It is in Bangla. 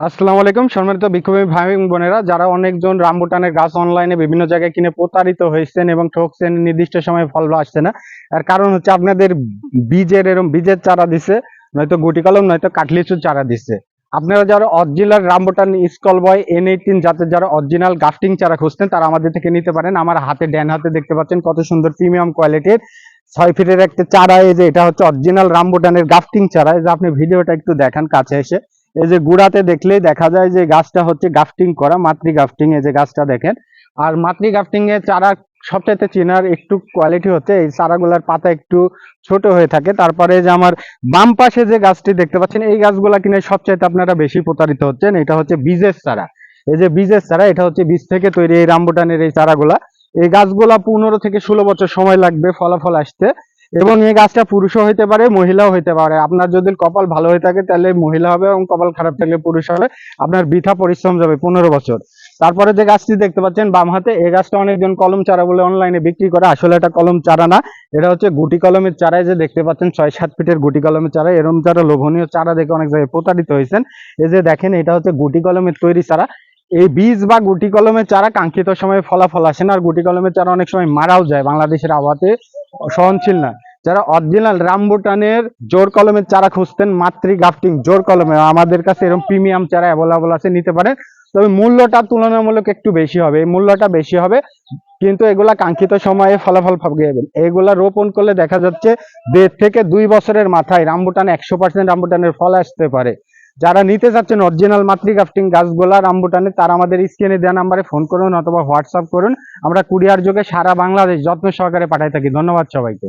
আসসালামু আলাইকুম, সম্মানিত বিক্ষোভী ভাই বোনেরা, যারা অনেকজন রামবুটানের গাছ অনলাইনে বিভিন্ন জায়গায় কিনে প্রতারিত হয়েছেন এবং ঠকছেন, নির্দিষ্ট সময়ে ফল আসছে না। এর কারণ হচ্ছে আপনাদের বীজের এরকম বীজের চারা দিছে, নয়তো গুটি কলম, নয়তো কাঠলিচুর চারা দিছে। আপনারা যারা original rambutan school boy N eighteen জাতের যারা অরিজিনাল গাফটিং চারা খুঁজছেন তারা আমাদের থেকে নিতে পারেন। আমার হাতে ড্যান হাতে দেখতে পাচ্ছেন কত সুন্দর প্রিমিয়াম কোয়ালিটির ছয় ফিটের একটা চারা, এই যে এটা হচ্ছে অরিজিনাল রামবুটানের গাফটিং চারা। এই যে আপনি ভিডিওটা একটু দেখান কাছে এসে। এই যে গুড়াতে দেখলেই দেখা যায় যে গাছটা হচ্ছে গাফটিং করা, মাতৃ গাফটিং এই যে গাছটা দেখেন। আর মাতৃ গাফটিং এর চারা সবচাইতে চেনার একটু কোয়ালিটি হচ্ছে, এই চারাগুলার পাতা একটু ছোট হয়ে থাকে। তারপরে যে আমার বাম পাশে যে গাছটি দেখতে পাচ্ছেন, এই গাছগুলা কিনে সবচাইতে আপনারা বেশি প্রতারিত হচ্ছেন, এটা হচ্ছে বীজের চারা। এই যে বীজের চারা, এটা হচ্ছে বীজ থেকে তৈরি এই রামবুটানের এই চারাগুলা। এই গাছগুলা পনেরো থেকে ষোলো বছর সময় লাগবে ফলাফল আসতে। এবং এই গাছটা পুরুষও হইতে পারে, মহিলাও হইতে পারে। আপনার যদি কপাল ভালো হয়ে থাকে, তাহলে মহিলা হবে এবং কপাল খারাপ থাকলে পুরুষ হবে। আপনার বৃথা পরিশ্রম যাবে পনেরো বছর। তারপরে যে গাছটি দেখতে পাচ্ছেন বাম হাতে, এই গাছটা অনেকজন কলম চারা বলে অনলাইনে বিক্রি করে। আসলে এটা কলম চারা না, এটা হচ্ছে গুটি কলমের চারাই যে দেখতে পাচ্ছেন, ছয় সাত ফিটের গুটি কলমের চারা। এরম চারা লোভনীয় চারা দেখে অনেক জায়গায় প্রতারিত হয়েছেন, এই যে দেখেন, এটা হচ্ছে গুটি কলমের তৈরি চারা। এই বীজ বা গুটি কলমের চারা কাঙ্ক্ষিত সময়ে ফলাফল আসে না। আর গুটি কলমের চারা অনেক সময় মারাও যায় বাংলাদেশের আবহাওয়াতে। সহনশীল না। যারা অরিজিনাল রামবুটানের জোর কলমের চারা খুঁজতেন, মাতৃ গাফটিং জোর কলমে, আমাদের কাছে এরকম প্রিমিয়াম চারা অ্যাভেলেবল আছে, নিতে পারেন। তবে মূল্যটা তুলনামূলক একটু বেশি হবে, এই মূল্যটা বেশি হবে, কিন্তু এগুলা কাঙ্ক্ষিত সময়ে ফলাফল পাবে এগুলা রোপণ করলে দেখা যাচ্ছে, দেড় থেকে দুই বছরের মাথায় রামবুটান একশো পার্সেন্ট রামবুটানের ফল আসতে পারে। যারা নিতে চাচ্ছেন অরিজিনাল মাতৃ গাফটিং গাছগুলা রামবুটানে, তারা আমাদের স্ক্রিনে দেওয়া নাম্বারে ফোন করুন অথবা হোয়াটসঅ্যাপ করুন। আমরা কুরিয়ার যোগে সারা বাংলাদেশ যত্ন সহকারে পাঠাই থাকি। ধন্যবাদ সবাইকে।